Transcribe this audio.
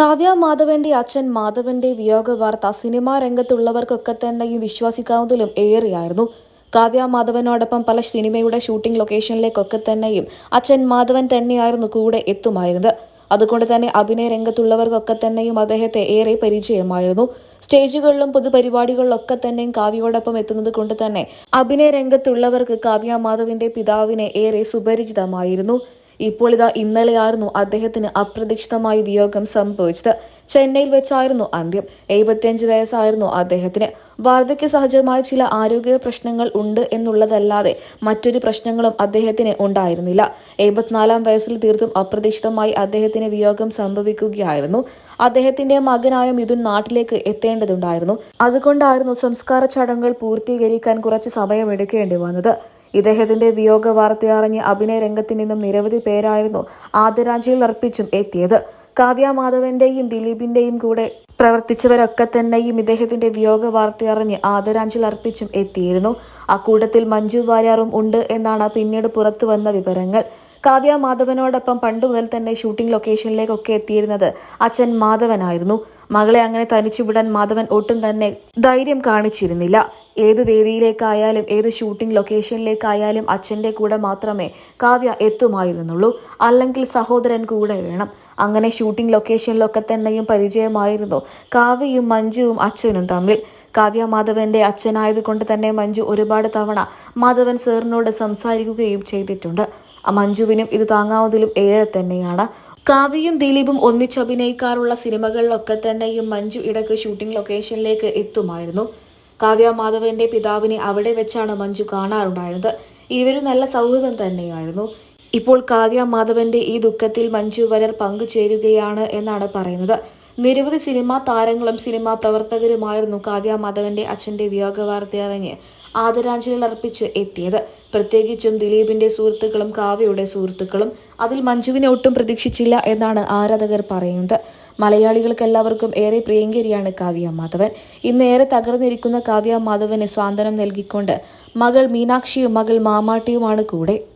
കാവ്യ മാധവന്റെ അച്ഛൻ മാധവന്റെ വിയോഗ വാർത്ത സിനിമാ രംഗത്തുള്ളവർക്കൊക്കെ തന്നെയും വിശ്വസിക്കാവുന്നതിലും ഏറെയായിരുന്നു. കാവ്യ മാധവനോടൊപ്പം പല സിനിമയുടെ ഷൂട്ടിംഗ് ലൊക്കേഷനിലേക്കൊക്കെ തന്നെയും അച്ഛൻ മാധവൻ തന്നെയായിരുന്നു കൂടെ എത്തുമായിരുന്നത്. അതുകൊണ്ട് തന്നെ അഭിനയ രംഗത്തുള്ളവർക്കൊക്കെ തന്നെയും അദ്ദേഹത്തെ ഏറെ പരിചയമായിരുന്നു. സ്റ്റേജുകളിലും പൊതുപരിപാടികളിലൊക്കെ തന്നെയും കാവ്യയോടൊപ്പം എത്തുന്നത് കൊണ്ട് തന്നെ അഭിനയ രംഗത്തുള്ളവർക്ക് കാവ്യ മാധവിന്റെ പിതാവിനെ ഏറെ സുപരിചിതമായിരുന്നു. ഇപ്പോൾ ഇതാ ഇന്നലെയായിരുന്നു അദ്ദേഹത്തിന് അപ്രതീക്ഷിതമായ വിയോഗം സംഭവിച്ചത്. ചെന്നൈയിൽ വെച്ചായിരുന്നു അന്ത്യം. എഴുപത്തിയഞ്ച് വയസ്സായിരുന്നു അദ്ദേഹത്തിന്. വാർദ്ധക്യ സഹജമായ ചില ആരോഗ്യ പ്രശ്നങ്ങൾ ഉണ്ട് എന്നുള്ളതല്ലാതെ മറ്റൊരു പ്രശ്നങ്ങളും അദ്ദേഹത്തിന് ഉണ്ടായിരുന്നില്ല. എഴുപത്തിനാലാം വയസ്സിൽ തീർത്തും അപ്രതീക്ഷിതമായി അദ്ദേഹത്തിന് വിയോഗം സംഭവിക്കുകയായിരുന്നു. അദ്ദേഹത്തിന്റെ മകനായ മിഥുൻ നാട്ടിലേക്ക് എത്തേണ്ടതുണ്ടായിരുന്നു. അതുകൊണ്ടായിരുന്നു സംസ്കാര ചടങ്ങുകൾ പൂർത്തീകരിക്കാൻ കുറച്ച് സമയമെടുക്കേണ്ടി വന്നത്. ഇദ്ദേഹത്തിന്റെ വിയോഗ വാർത്ത അറിഞ്ഞ് അഭിനയ രംഗത്തു നിന്നും നിരവധി പേരായിരുന്നു ആദരാഞ്ജലികൾ അർപ്പിച്ചും എത്തിയത്. കാവ്യ മാധവന്റെയും ദിലീപിന്റെയും കൂടെ പ്രവർത്തിച്ചവരൊക്കെ തന്നെയും ഇദ്ദേഹത്തിന്റെ വിയോഗ വാർത്ത അറിഞ്ഞ് ആദരാഞ്ജലി അർപ്പിച്ചും എത്തിയിരുന്നു. അക്കൂട്ടത്തിൽ മഞ്ജു വാര്യാറും ഉണ്ട് എന്നാണ് പിന്നീട് പുറത്തു വന്ന വിവരങ്ങൾ. കാവ്യ മാധവനോടൊപ്പം പണ്ടു മുതൽ തന്നെ ഷൂട്ടിംഗ് ലൊക്കേഷനിലേക്കൊക്കെ എത്തിയിരുന്നത് അച്ഛൻ മാധവനായിരുന്നു. മകളെ അങ്ങനെ തനിച്ചു വിടാൻ മാധവൻ ഒട്ടും തന്നെ ധൈര്യം കാണിച്ചിരുന്നില്ല. ഏത് വേദിയിലേക്കായാലും ഏത് ഷൂട്ടിംഗ് ലൊക്കേഷനിലേക്കായാലും അച്ഛന്റെ കൂടെ മാത്രമേ കാവ്യ എത്തുമായിരുന്നുള്ളൂ. അല്ലെങ്കിൽ സഹോദരൻ കൂടെ വേണം. അങ്ങനെ ഷൂട്ടിംഗ് ലൊക്കേഷനിലൊക്കെ തന്നെയും പരിചയമായിരുന്നു കാവ്യയും മഞ്ജുവും അച്ഛനും തമ്മിൽ. കാവ്യ മാധവന്റെ അച്ഛനായതുകൊണ്ട് തന്നെ മഞ്ജു ഒരുപാട് തവണ മാധവൻ സാറിനോട് സംസാരിക്കുകയും ചെയ്തിട്ടുണ്ട്. മഞ്ജുവിനും ഇത് താങ്ങാവുന്നതിലും ഏറെ തന്നെയാണ്. കാവ്യയും ദിലീപും ഒന്നിച്ചഭിനയിക്കാറുള്ള സിനിമകളിലൊക്കെ തന്നെയും മഞ്ജു ഇടയ്ക്ക് ഷൂട്ടിംഗ് ലൊക്കേഷനിലേക്ക് എത്തുമായിരുന്നു. കാവ്യ മാധവന്റെ പിതാവിനെ അവിടെ വെച്ചാണ് മഞ്ജു കാണാറുണ്ടായിരുന്നത്. ഇവരും നല്ല സൗഹൃദം തന്നെയായിരുന്നു. ഇപ്പോൾ കാവ്യ മാധവന്റെ ഈ ദുഃഖത്തിൽ മഞ്ജു വരർ പങ്കുചേരുകയാണ് എന്നാണ് പറയുന്നത്. നിരവധി സിനിമാ താരങ്ങളും സിനിമാ പ്രവർത്തകരുമായിരുന്നു കാവ്യ മാധവന്റെ അച്ഛന്റെ വിയോഗ വാർത്ത ആദരാഞ്ജലികൾ അർപ്പിച്ച് എത്തിയത്. പ്രത്യേകിച്ചും ദിലീപിന്റെ സുഹൃത്തുക്കളും കാവ്യയുടെ സുഹൃത്തുക്കളും അതിൽ മഞ്ജുവിനെ ഒട്ടും പ്രതീക്ഷിച്ചില്ല എന്നാണ് ആരാധകർ പറയുന്നത്. മലയാളികൾക്ക് എല്ലാവർക്കും ഏറെ പ്രിയങ്കരിയാണ് കാവ്യ മാധവൻ. ഇന്ന് ഏറെ തകർന്നിരിക്കുന്ന കാവ്യ മാധവന് സ്വാന്തനം നൽകിക്കൊണ്ട് മകൾ മീനാക്ഷിയും മകൾ മാമാട്ടിയുമാണ് കൂടെ.